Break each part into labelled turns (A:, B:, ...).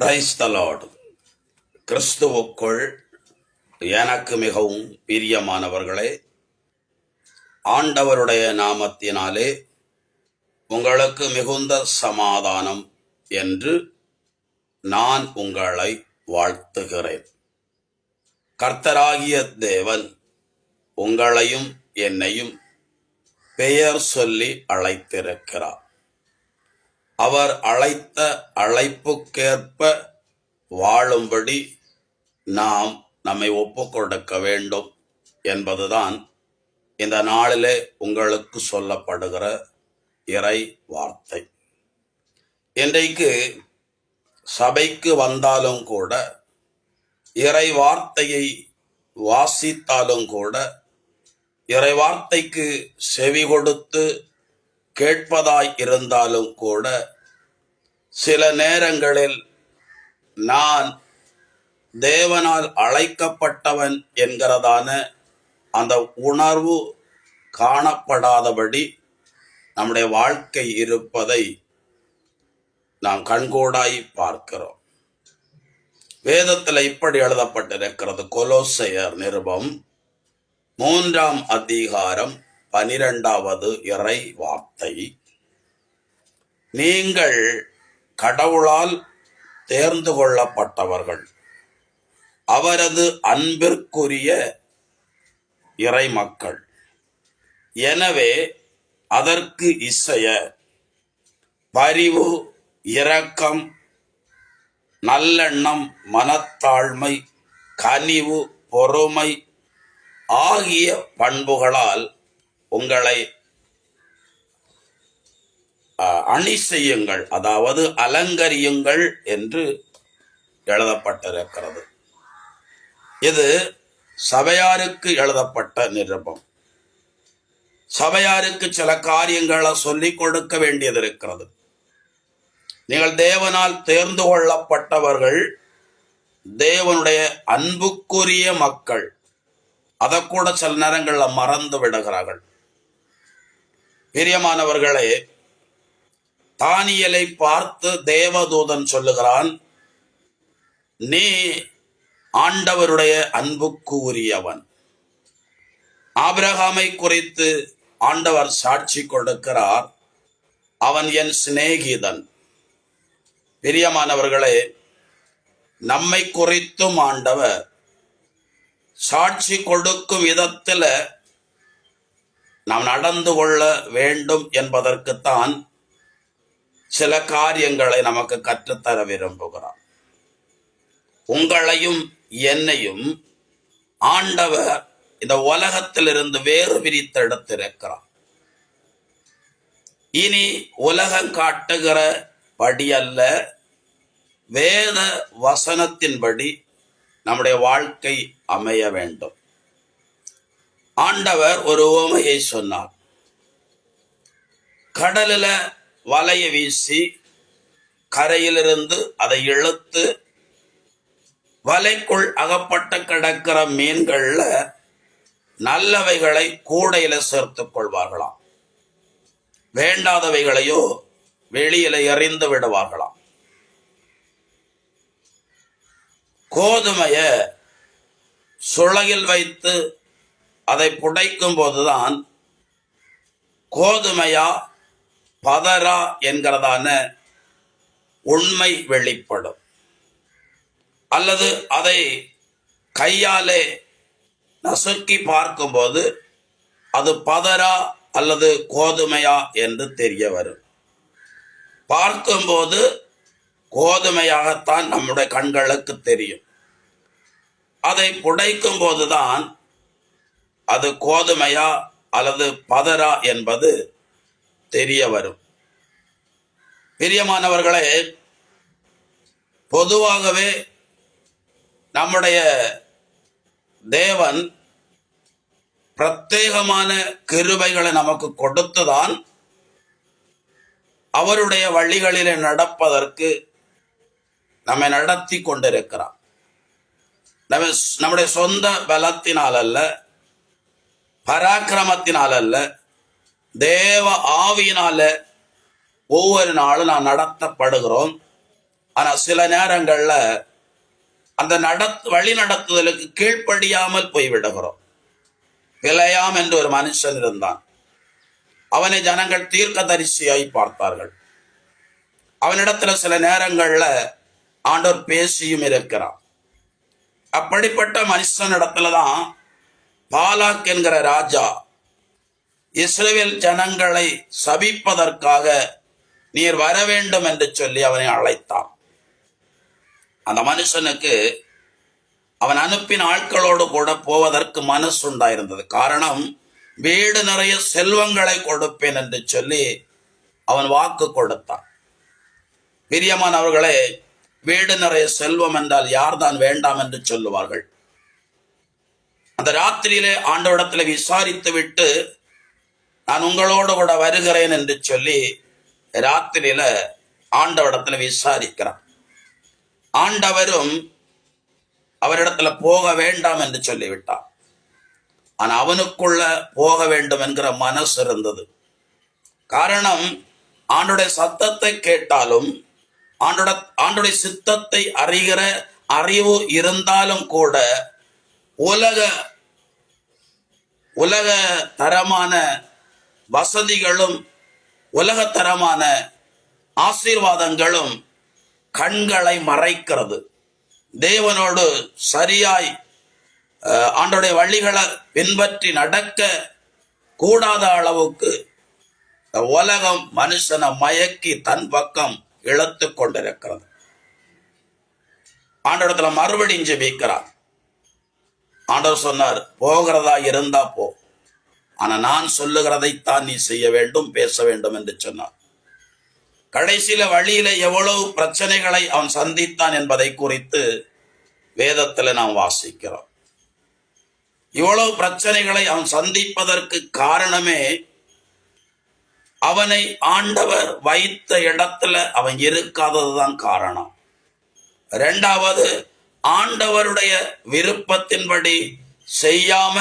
A: Price கிறிஸ்துவுக்குள் எனக்கு மிகவும் பிரியமானவர்களே ஆண்டவருடைய நாமத்தினாலே உங்களுக்கு மிகுந்த சமாதானம் என்று நான் உங்களை வாழ்த்துகிறேன். கர்த்தராகிய தேவன் உங்களையும் என்னையும் பெயர் சொல்லி அழைத்திருக்கிறார். அவர் அழைத்த அழைப்புக்கேற்ப வாழும்படி நாம் நம்மை ஒப்புக் கொடுக்க வேண்டும் என்பதுதான் இந்த நாளிலே உங்களுக்கு சொல்லப்படுகிற இறை வார்த்தை. இன்றைக்கு சபைக்கு வந்தாலும் கூட இறை வார்த்தையை வாசித்தாலும் கூட இறை வார்த்தைக்கு செவி கொடுத்து கேட்பதாய் இருந்தாலும் கூட சில நேரங்களில் நான் தேவனால் அழைக்கப்பட்டவன் என்கிறதான அந்த உணர்வு காணப்படாதபடி நம்முடைய வாழ்க்கை இருப்பதை நாம் கண்கூடாய் பார்க்கிறோம். வேதத்தில் இப்படி எழுதப்பட்டிருக்கிறது. கொலோசையர் நிருபம் மூன்றாம் அதிகாரம் பனிரெண்டாவது இறை வார்த்தை. நீங்கள் கடவுளால் தேர்ந்து கொள்ளப்பட்டவர்கள். அவரது அன்பிற்குரிய இறை மக்கள். எனவே அதற்கு இசைய பரிவு இரக்கம் நல்லெண்ணம் மனத்தாழ்மை கனிவு பொறுமை ஆகிய பண்புகளால் உங்களை அணி செய்யுங்கள் அதாவது அலங்கரியுங்கள் என்று எழுதப்பட்டிருக்கிறது. இது சபையாருக்கு எழுதப்பட்ட நிருபம். சபையாருக்கு சில காரியங்களை சொல்லிக் கொடுக்க வேண்டியது இருக்கிறது நீங்கள் தேவனால் தேர்ந்து கொள்ளப்பட்டவர்கள் தேவனுடைய அன்புக்குரிய மக்கள். அதை கூட சில நேரங்களில் மறந்து விடுகிறார்கள். பிரியமானவர்களே தானியலை பார்த்து தேவதூதன் சொல்லுகிறான் நீ ஆண்டவருடைய அன்புக்கு உரியவன் ஆபிரகாமை குறித்து ஆண்டவர் சாட்சி கொடுக்கிறார். அவன் என் சிநேகிதன். பிரியமானவர்களே நம்மை குறித்தும் ஆண்டவர் சாட்சி கொடுக்கும் விதத்தில் நாம் நடந்து கொள்ள வேண்டும் என்பதற்குத்தான் சில காரியங்களை நமக்கு கற்றுத்தர விரும்புகிறான் உங்களையும் என்னையும் ஆண்டவர் இந்த உலகத்திலிருந்து வேறு பிரித்தெடுத்திருக்கிறார் இனி உலகம் காட்டுகிற படி அல்ல வேத வசனத்தின்படி நம்முடைய வாழ்க்கை அமைய வேண்டும். ஆண்டவர் ஒரு ஓமையை சொன்னார். கடலில் வலையை வீசி கரையிலிருந்து அதை இழுத்து வலைக்குள் அகப்பட்டு கிடக்கிற மீன்களில் நல்லவைகளை கூடையில் சேர்த்துக் கொள்வார்களாம். வேண்டாதவைகளையோ வெளியில எறிந்து விடுவார்களாம். கோதுமைய சுளையில் வைத்து அதை புடைக்கும் போதுதான் கோதுமையா பதரா என்கிறதான உண்மை வெளிப்படும். அல்லது அதை கையாலே நசுக்கி பார்க்கும்போது அது பதரா அல்லது கோதுமையா என்று தெரிய வரும். பார்க்கும்போது கோதுமையாகத்தான் நம்முடைய கண்களுக்கு தெரியும். அதை புடைக்கும் போதுதான் அது கோதுமையா அல்லது பதரா என்பது தெரிய வரும். பிரியமானவர்களே பொதுவாகவே நம்முடைய தேவன் பிரத்யேகமான கிருபைகளை நமக்கு கொடுத்துதான் அவருடைய வழிகளிலே நடப்பதற்கு நம்மை நடத்தி கொண்டிருக்கிறார். நம்ம நம்முடைய சொந்த பலத்தினால் அல்ல பராக்கிரமத்தினால் அல்ல தேவ ஆவியினால ஒவ்வொரு நாளும் நான் நடத்தப்படுகிறோம். ஆனா சில நேரங்கள்ல அந்த நட வழி நடத்துதலுக்கு கீழ்ப்படியாமல் போய்விடுகிறோம். விளையாம் என்று ஒரு மனுஷன் இருந்தான். அவனை ஜனங்கள் தீர்க்க தரிசியாய் பார்த்தார்கள். அவனிடத்துல சில நேரங்கள்ல ஆண்டவர் பேசியும் இருக்கிறான். அப்படிப்பட்ட மனுஷனிடத்துல தான் பாலாக் என்கிற ராஜா இஸ்ரேல் ஜனங்களை சபிப்பதற்காக நீர் வர வேண்டும் என்று சொல்லி அவனை அழைத்தான். அந்த மனுஷனுக்கு அவன் அனுப்பின ஆட்களோடு கூட போவதற்கு மனசு உண்டாயிருந்தது. காரணம் வீடு நிறைய செல்வங்களை கொடுப்பேன் என்று சொல்லி அவன் வாக்கு கொடுத்தான். பிரியமானவர்களே வீடு நிறைய செல்வம் என்றால் யார்தான் வேண்டாம் என்று சொல்லுவார்கள்? அந்த ராத்திரியிலே ஆண்டவரிடத்தில் விசாரித்து விட்டு நான் உங்களோடு கூட வருகிறேன் என்று சொல்லி ராத்திரியில ஆண்டவரிடத்துல விசாரிக்கிறான். ஆண்டவரும் அவரிடத்துல போக வேண்டாம் என்று சொல்லிவிட்டார் ஆனால் அவனுக்குள்ள போக வேண்டும் என்கிற மனசு இருந்தது. காரணம் ஆண்டுடைய சத்தத்தை கேட்டாலும் ஆண்டோட ஆண்டுடைய சித்தத்தை அறிகிற அறிவு இருந்தாலும் கூட உலக உலக தரமான வசதிகளும் உலகத்தரமான ஆசீர்வாதங்களும் கண்களை மறைக்கிறது. தேவனோடு சரியாய் ஆண்டோடைய வழிகளை பின்பற்றி நடக்க கூடாத அளவுக்கு உலகம் மனுஷனை மயக்கி தன் பக்கம் இழுத்து கொண்டிருக்கிறது. ஆண்டோடத்துல மறுபடியும் ஜெபிக்கிறார். ஆண்டவர் சொன்னார் போகிறதா இருந்தா போ. ஆனா நான் சொல்லுகிறதைத்தான் நீ செய்ய வேண்டும் பேச வேண்டும் என்று சொன்னார். கடைசியில வழியில எவ்வளவு பிரச்சனைகளை அவன் சந்தித்தான் என்பதை குறித்து வேதத்துல நாம் வாசிக்கிறோம். இவ்வளவு பிரச்சனைகளை அவன் சந்திப்பதற்கு காரணமே அவனை ஆண்டவர் வைத்த இடத்துல அவன் இருக்காததுதான் காரணம். ரெண்டாவது ஆண்டவருடைய விருப்பத்தின்படி செய்யாம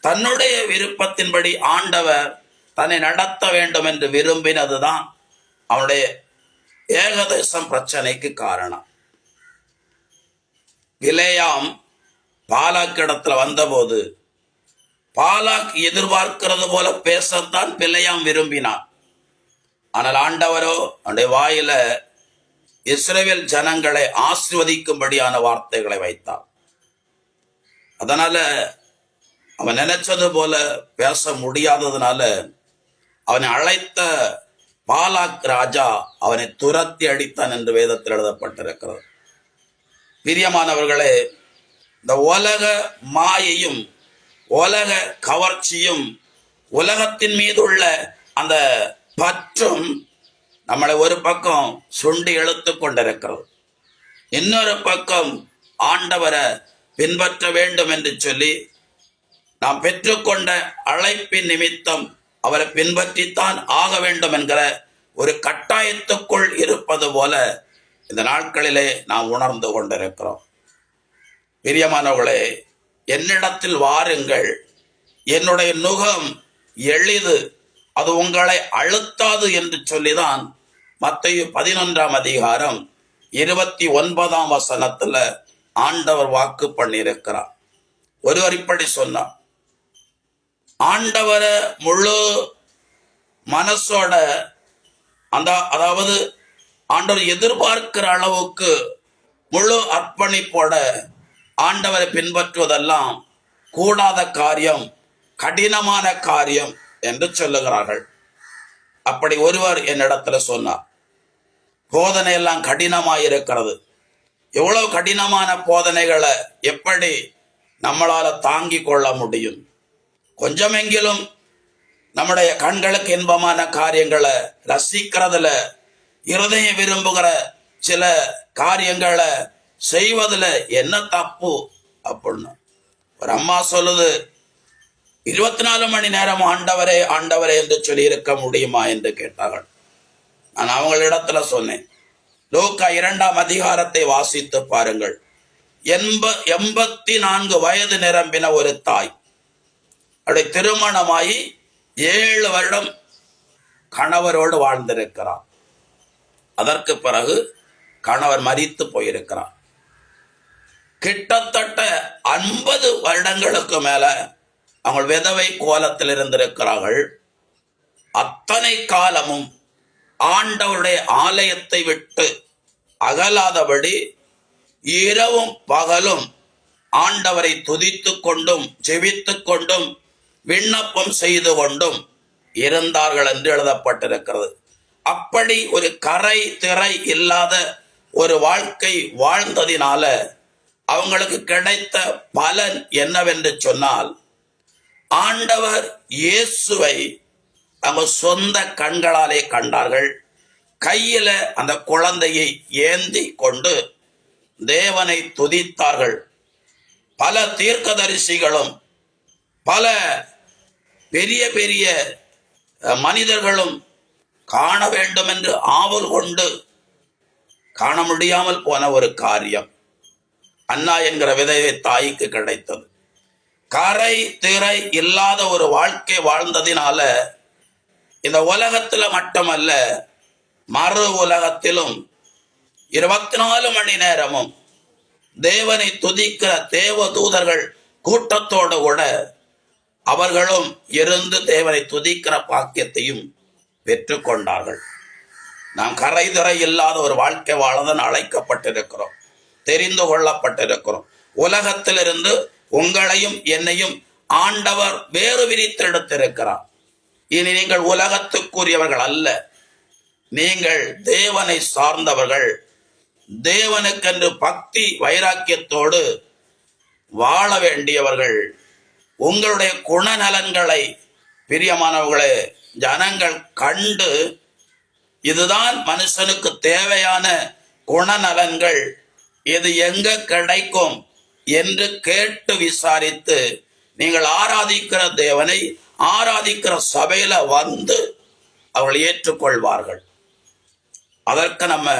A: தன்னுடைய விருப்பத்தின்படி ஆண்டவர் தன்னை நடத்த வேண்டும் என்று விரும்பினதுதான் அவனுடைய ஏகதேசம் பிரச்சனைக்கு காரணம். விலையாம் பாலாக் இடத்துல வந்தபோது பாலாக் எதிர்பார்க்கிறது போல பேசத்தான் பிள்ளையாம் விரும்பினான். ஆனால் ஆண்டவரோ அவனுடைய வாயில இஸ்ரேல் ஜனங்களை ஆசிர்வதிக்கும்படியான வார்த்தைகளை வைத்தார். அதனால அவன் நினைச்சது போல பேச முடியாததுனால அவனை அழைத்த பாலாக் ராஜா அவனை துரத்தி அடித்தான் என்று வேதத்தில் எழுதப்பட்டிருக்கிறது. பிரியமானவர்களே இந்த உலக மாயையும் உலக கவர்ச்சியும் உலகத்தின் மீது உள்ள அந்த பற்றும் நம்மளை ஒரு பக்கம் சுண்டி இழுத்து கொண்டிருக்கிறது இன்னொரு பக்கம் ஆண்டவரை பின்பற்ற வேண்டும் என்று சொல்லி நாம் பெற்றுக்கொண்ட அழைப்பின் நிமித்தம் அவரை பின்பற்றித்தான் ஆக வேண்டும் என்கிற ஒரு கட்டாயத்துக்குள் இருப்பது போல இந்த நாட்களிலே நாம் உணர்ந்து கொண்டிருக்கிறோம். பிரியமானவர்களே என்னிடத்தில் வாருங்கள். என்னுடைய நுகம் எளிது அது உங்களை அழுத்தாது என்று சொல்லிதான் மத்தேயு பதினொன்றாம் அதிகாரம் இருபத்தி ஒன்பதாம் வசனத்துல ஆண்டவர் வாக்கு பண்ணியிருக்கிறார். ஒருவர் இப்படி சொன்னார். ஆண்டவரை முழு மனசோட அந்த அதாவது ஆண்டவர் எதிர்பார்க்கிற அளவுக்கு முழு அர்ப்பணிப்போட ஆண்டவரை பின்பற்றுவதெல்லாம் கூடாத காரியம் கடினமான காரியம் என்று சொல்லுகிறார்கள். அப்படி ஒருவர் என்னிடத்துல சொன்னார். போதனை எல்லாம் கடினமாக இருக்கிறது எவ்வளவு கடினமான போதனைகளை எப்படி நம்மளால தாங்கி கொள்ள முடியும்? கொஞ்சமெங்கிலும் நம்முடைய கண்களுக்கு இன்பமான காரியங்களை ரசிக்கிறதுல இருதயம் விரும்புகிற சில காரியங்களை செய்வதில் என்ன தப்பு அப்படின்னு. ஒரு அம்மா சொல்லுது இருபத்தி நாலு மணி நேரம் ஆண்டவரே ஆண்டவரே என்று சொல்லி இருக்க முடியுமா? என்று கேட்டார்கள். நான் அவங்களிடத்துல சொன்னேன். லூக்கா இரண்டாம் அதிகாரத்தை வாசித்து பாருங்கள். எண்ப எண்பத்தி நான்கு வயது நிரம்பின ஒரு தாய். அப்படி திருமணமாகி ஏழு வருடம் கணவரோடு வாழ்ந்திருக்கிறார். அதற்கு பிறகு கணவர் மறித்து போயிருக்கிறார். கிட்டத்தட்ட ஐம்பது வருடங்களுக்கு மேல அவங்க விதவை கோலத்தில் இருந்திருக்கிறார்கள் அத்தனை காலமும் ஆண்டவருடைய ஆலயத்தை விட்டு அகலாதபடி இரவும் பகலும் ஆண்டவரை துதித்து கொண்டும் ஜெபித்து கொண்டும் விண்ணப்பம் செய்து கொண்டும் இருந்தார்கள் என்று எழுதப்பட்டிருக்கிறது. அப்படி ஒரு கரை திரை இல்லாத ஒரு வாழ்க்கை வாழ்ந்ததினால அவங்களுக்கு கிடைத்த பலன் என்னவென்று சொன்னால் ஆண்டவர் இயேசுவை அவங்க சொந்த கண்களாலே கண்டார்கள். கையில அந்த குழந்தையை ஏந்தி கொண்டு தேவனை துதித்தார்கள். பல தீர்க்கதரிசிகளும் பல பெரிய பெரிய மனிதர்களும் காண வேண்டும் என்று ஆவல் கொண்டு காண முடியாமல் போன ஒரு காரியம். அண்ணா என்கிற விதவை தாய்க்கு கிடைத்தது. கரை திரை இல்லாத ஒரு வாழ்க்கை வாழ்ந்ததினால இந்த உலகத்துல மட்டுமல்ல மறு உலகத்திலும் இருபத்தி நாலு மணி நேரமும் தேவனை துதிக்கிற தேவ தூதர்கள் கூட்டத்தோடு கூட அவர்களும் இருந்து தேவனை துதிக்கிற பாக்கியத்தையும் பெற்றுக்கொண்டார்கள். நாம் கரைதுறை இல்லாத ஒரு வாழ்க்கை வாழதான் அழைக்கப்பட்டிருக்கிறோம் தெரிந்து கொள்ளப்பட்டிருக்கிறோம். உலகத்திலிருந்து உங்களையும் என்னையும் ஆண்டவர் வேறு விரித்தெடுத்திருக்கிறார் இனி நீங்கள் உலகத்துக்குரியவர்கள் அல்ல நீங்கள் தேவனை சார்ந்தவர்கள். தேவனுக்கென்று பக்தி வைராக்கியத்தோடு வாழ வேண்டியவர்கள். உங்களுடைய குணநலன்களை பிரியமானவர்களே ஜனங்கள் கண்டு இதுதான் மனுஷனுக்கு தேவையான குணநலன்கள். இது எங்க கிடைக்கும் என்று கேட்டு விசாரித்து நீங்கள் ஆராதிக்கிற தேவனை ஆராதிக்கிற சபையில் வந்து அவர்கள் ஏற்றுக்கொள்வார்கள். அதற்கு நம்ம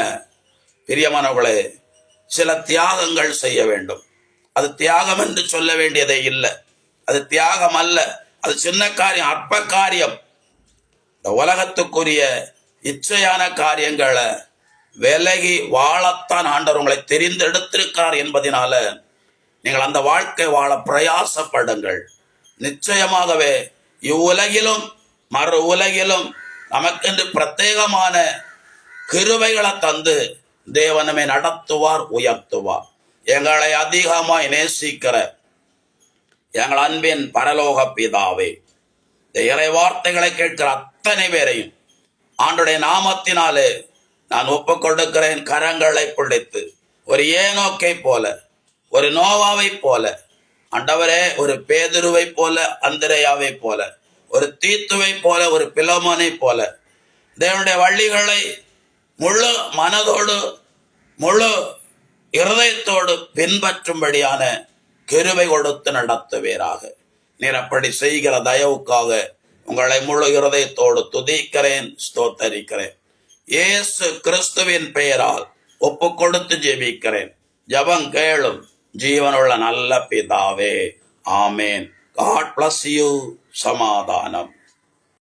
A: பிரியமானவர்களே சில தியாகங்கள் செய்ய வேண்டும். அது தியாகம் என்று சொல்ல வேண்டியதே இல்லை. அது தியாகம் அல்ல. அது சின்ன காரியம் அற்ப காரியம். இந்த உலகத்துக்குரிய இச்சையான காரியங்களை விலகி வாழத்தான் ஆண்டவர் உங்களை தெரிந்தெடுத்திருக்கிறார் என்பதனால நீங்கள் அந்த வாழ்க்கை வாழ பிரயாசப்படுங்கள். நிச்சயமாகவே இவ்வுலகிலும் மறு உலகிலும் நமக்கென்று பிரத்யேகமான கிருவைகளை தந்து தேவனமே நடத்துவார் உயர்த்துவார் எங்களை அதிகமாய் நேசிக்கிற எங்கள் அன்பின் பரலோக பிதாவே இந்த இறை வார்த்தைகளை கேட்கிற அத்தனை பேரையும் ஆண்டுடைய நாமத்தினாலே நான் ஒப்புக் கொடுக்கிறேன் கரங்களை பிடித்து ஒரு ஏனோக்கை போல ஒரு நோவாவை போல ஆண்டவரே ஒரு பேதுருவை போல அந்திரையாவை போல ஒரு தீத்துவை போல ஒரு பிலோமானை போல. தேவனுடைய வள்ளிகளை முழு மனதோடு முழு இருதயத்தோடு பின்பற்றும்படியான கிருவை கொடுத்து நடத்துவீராக. நீர் அப்படி செய்கிற தயவுக்காக உங்களை முழு இருதயத்தோடு துதிக்கிறேன் ஸ்தோத்தரிக்கிறேன். இயேசு கிறிஸ்துவின் பெயரால் ஒப்பு கொடுத்து ஜெபிக்கிறேன். ஜபம் கேளும். ஜீவனுள்ள நல்ல பிதாவே ஆமேன் காட் பிளஸ் யூ சமாதானம்